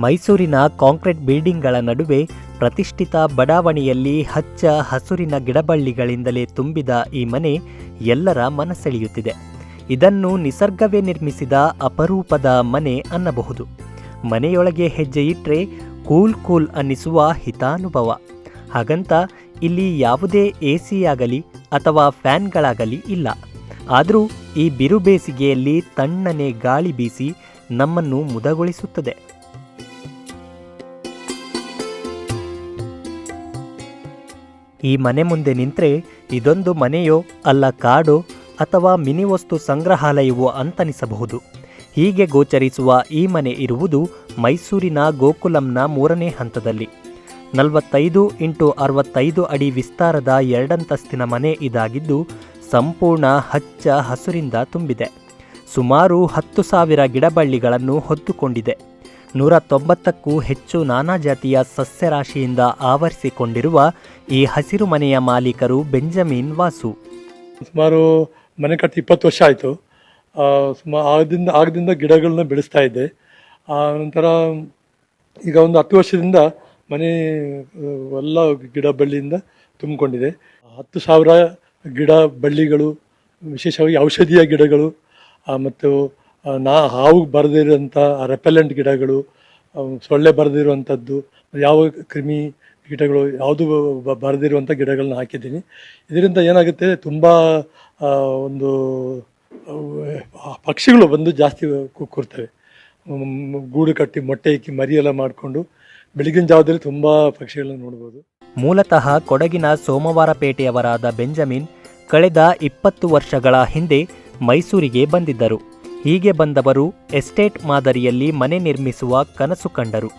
ಮೈಸೂರಿನ ಕಾಂಕ್ರೀಟ್ ಬಿಲ್ಡಿಂಗ್ಗಳ ನಡುವೆ ಪ್ರತಿಷ್ಠಿತ ಬಡಾವಣೆಯಲ್ಲಿ ಹಚ್ಚ ಹಸುರಿನ ಗಿಡಬಳ್ಳಿಗಳಿಂದಲೇ ತುಂಬಿದ ಈ ಮನೆ ಎಲ್ಲರ ಮನಸೆಳೆಯುತ್ತಿದೆ. ಇದನ್ನು ನಿಸರ್ಗವೇ ನಿರ್ಮಿಸಿದ ಅಪರೂಪದ ಮನೆ ಅನ್ನಬಹುದು. ಮನೆಯೊಳಗೆ ಹೆಜ್ಜೆ ಇಟ್ಟರೆ ಕೂಲ್ ಕೂಲ್ ಅನ್ನಿಸುವ ಹಿತಾನುಭವ. ಹಾಗಂತ ಇಲ್ಲಿ ಯಾವುದೇ ಎ ಸಿಯಾಗಲಿ ಅಥವಾ ಫ್ಯಾನ್ಗಳಾಗಲಿ ಇಲ್ಲ. ಆದರೂ ಈ ಬಿರು ಬೇಸಿಗೆಯಲ್ಲಿ ತಣ್ಣನೆ ಗಾಳಿ ಬೀಸಿ ನಮ್ಮನ್ನು ಮುದಗೊಳಿಸುತ್ತದೆ. ಈ ಮನೆ ಮುಂದೆ ನಿಂತರೆ ಇದೊಂದು ಮನೆಯೋ ಅಲ್ಲ ಕಾಡೋ ಅಥವಾ ಮಿನಿ ವಸ್ತು ಸಂಗ್ರಹಾಲಯವೋ ಅಂತನಿಸಬಹುದು. ಹೀಗೆ ಗೋಚರಿಸುವ ಈ ಮನೆ ಇರುವುದು ಮೈಸೂರಿನ ಗೋಕುಲಂನ ಮೂರನೇ ಹಂತದಲ್ಲಿ. ನಲವತ್ತೈದು ಇಂಟು ಅರವತ್ತೈದು ಅಡಿ ವಿಸ್ತಾರದ ಎರಡಂತಸ್ತಿನ ಮನೆ ಇದಾಗಿದ್ದು ಸಂಪೂರ್ಣ ಹಚ್ಚ ಹಸುರಿಂದ ತುಂಬಿದೆ. ಸುಮಾರು ಹತ್ತು ಸಾವಿರ ಗಿಡಬಳ್ಳಿಗಳನ್ನು ಹೊತ್ತುಕೊಂಡಿದೆ. ನೂರ ತೊಂಬತ್ತಕ್ಕೂ ಹೆಚ್ಚು ನಾನಾ ಜಾತಿಯ ಸಸ್ಯರಾಶಿಯಿಂದ ಆವರಿಸಿಕೊಂಡಿರುವ ಈ ಹಸಿರು ಮನೆಯ ಮಾಲೀಕರು ಬೆಂಜಮಿನ್ ವಾಸು. ಸುಮಾರು ಮನೆ ಕಟ್ಟಿ ಇಪ್ಪತ್ತು ವರ್ಷ ಆಯಿತು. ಸುಮಾರು ಆಗದಿಂದ ಆಗದಿಂದ ಗಿಡಗಳನ್ನ ಬೆಳೆಸ್ತಾ ಇದ್ದೆ. ನಂತರ ಈಗ ಒಂದು ಹತ್ತು ವರ್ಷದಿಂದ ಮನೆ, ಎಲ್ಲ ಗಿಡ ಬಳ್ಳಿಯಿಂದ ತುಂಬಿಕೊಂಡಿದೆ. ಹತ್ತು ಸಾವಿರ ಗಿಡ ಬಳ್ಳಿಗಳು, ವಿಶೇಷವಾಗಿ ಔಷಧೀಯ ಗಿಡಗಳು ಮತ್ತು ನಾ ಹಾವು ಬರದಿರುವಂಥ ರೆಪೆಲೆಂಟ್ ಗಿಡಗಳು ಸೊಳ್ಳೆ ಬರೆದಿರುವಂಥದ್ದು ಯಾವ ಕ್ರಿಮಿ ಕೀಟಗಳು, ಯಾವುದು ಬರೆದಿರುವಂಥ ಗಿಡಗಳನ್ನ ಹಾಕಿದ್ದೀನಿ. ಇದರಿಂದ ಏನಾಗುತ್ತೆ, ತುಂಬ ಒಂದು ಪಕ್ಷಿಗಳು ಬಂದು ಜಾಸ್ತಿ ಕೂರ್ತವೆ. ಗೂಡು ಕಟ್ಟಿ, ಮೊಟ್ಟೆ ಇಕ್ಕಿ ಮರಿಯೆಲ್ಲ ಮಾಡಿಕೊಂಡು ಬೆಳಗಿನ ಜಾವದಲ್ಲಿ ತುಂಬ ಪಕ್ಷಿಗಳನ್ನು ನೋಡ್ಬೋದು. ಮೂಲತಃ ಕೊಡಗಿನ ಸೋಮವಾರಪೇಟೆಯವರಾದ ಬೆಂಜಮಿನ್ ಕಳೆದ ಇಪ್ಪತ್ತು ವರ್ಷಗಳ ಹಿಂದೆ ಮೈಸೂರಿಗೆ ಬಂದಿದ್ದರು. ಹೀಗೆ ಬಂದವರು ಎಸ್ಟೇಟ್ ಮಾದರಿಯಲ್ಲಿ ಮನೆ ನಿರ್ಮಿಸುವ ಕನಸು ಕಂಡರು.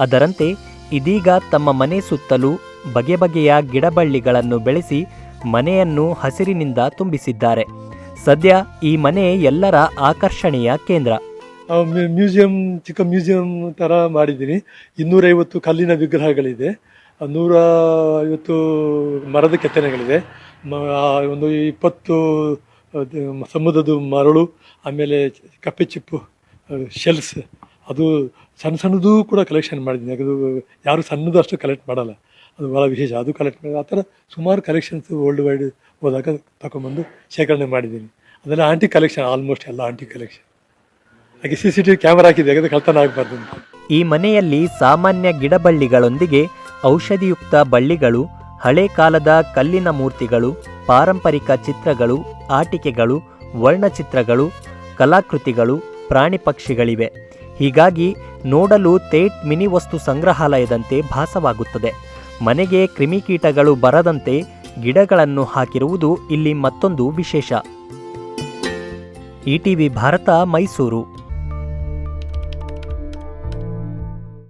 ಅದರಂತೆ ಇದೀಗ ತಮ್ಮ ಮನೆ ಸುತ್ತಲೂ ಬಗೆ ಬಗೆಯ ಗಿಡಬಳ್ಳಿಗಳನ್ನು ಬೆಳೆಸಿ ಮನೆಯನ್ನು ಹಸಿರಿನಿಂದ ತುಂಬಿಸಿದ್ದಾರೆ. ಸದ್ಯ ಈ ಮನೆ ಎಲ್ಲರ ಆಕರ್ಷಣೆಯ ಕೇಂದ್ರ. ಮ್ಯೂಸಿಯಂ, ಚಿಕ್ಕ ಮ್ಯೂಸಿಯಂ ಥರ ಮಾಡಿದ್ದೀನಿ. ಇನ್ನೂರೈವತ್ತು ಕಲ್ಲಿನ ವಿಗ್ರಹಗಳಿದೆ. ನೂರ ಐವತ್ತು ಮರದ ಕೆತ್ತನೆಗಳಿದೆ. ಒಂದು ಇಪ್ಪತ್ತು ಸಮುದ್ರದ ಮರಳು, ಆಮೇಲೆ ಕಪ್ಪೆ ಚಿಪ್ಪು ಶೆಲ್ಸ್ ಅದು ಸಣ್ಣ ಸಣ್ಣದೂ ಕೂಡ ಕಲೆಕ್ಷನ್ ಮಾಡಿದ್ದೀನಿ. ಅದು ಯಾರು ಸಣ್ಣದು ಅಷ್ಟು ಕಲೆಕ್ಟ್ ಮಾಡಲ್ಲ. ಅದು ಭಾಳ ವಿಶೇಷ. ಅದು ಕಲೆಕ್ಟ್ ಮಾಡಿ ಆ ಥರ ಸುಮಾರು ಕಲೆಕ್ಷನ್ಸ್ ವರ್ಲ್ಡ್ ವೈಡ್ ಹೋದಾಗ ತಗೊಂಬಂದು ಶೇಖರಣೆ ಮಾಡಿದ್ದೀನಿ. ಅದೆಲ್ಲ ಆಂಟಿ ಕಲೆಕ್ಷನ್ ಆಲ್ಮೋಸ್ಟ್ ಎಲ್ಲ ಆಂಟಿ ಕಲೆಕ್ಷನ್ ಹಾಗೆ C C T V camera ಹಾಕಿದೆ ಯಾಕಂದ್ರೆ ಕಳ್ತನ ಆಗಬಾರ್ದು ಈ ಮನೆಯಲ್ಲಿ ಸಾಮಾನ್ಯ ಗಿಡಬಳ್ಳಿಗಳೊಂದಿಗೆ ಔಷಧಿಯುಕ್ತ ಬಳ್ಳಿಗಳು, ಹಳೆ ಕಾಲದ ಕಲ್ಲಿನ ಮೂರ್ತಿಗಳು ಪಾರಂಪರಿಕ ಚಿತ್ರಗಳು, ಆಟಿಕೆಗಳು, ವರ್ಣಚಿತ್ರಗಳು, ಕಲಾಕೃತಿಗಳು, ಪ್ರಾಣಿ ಪಕ್ಷಿಗಳಿವೆ. ಹೀಗಾಗಿ ನೋಡಲು ತೇಟ್ ಮಿನಿ ವಸ್ತು ಸಂಗ್ರಹಾಲಯದಂತೆ ಭಾಸವಾಗುತ್ತದೆ. ಮನೆಗೆ ಕ್ರಿಮಿಕೀಟಗಳು ಬರದಂತೆ ಗಿಡಗಳನ್ನು ಹಾಕಿರುವುದು ಇಲ್ಲಿ ಮತ್ತೊಂದು ವಿಶೇಷ. ಇಟಿವಿ ಭಾರತ ಮೈಸೂರು.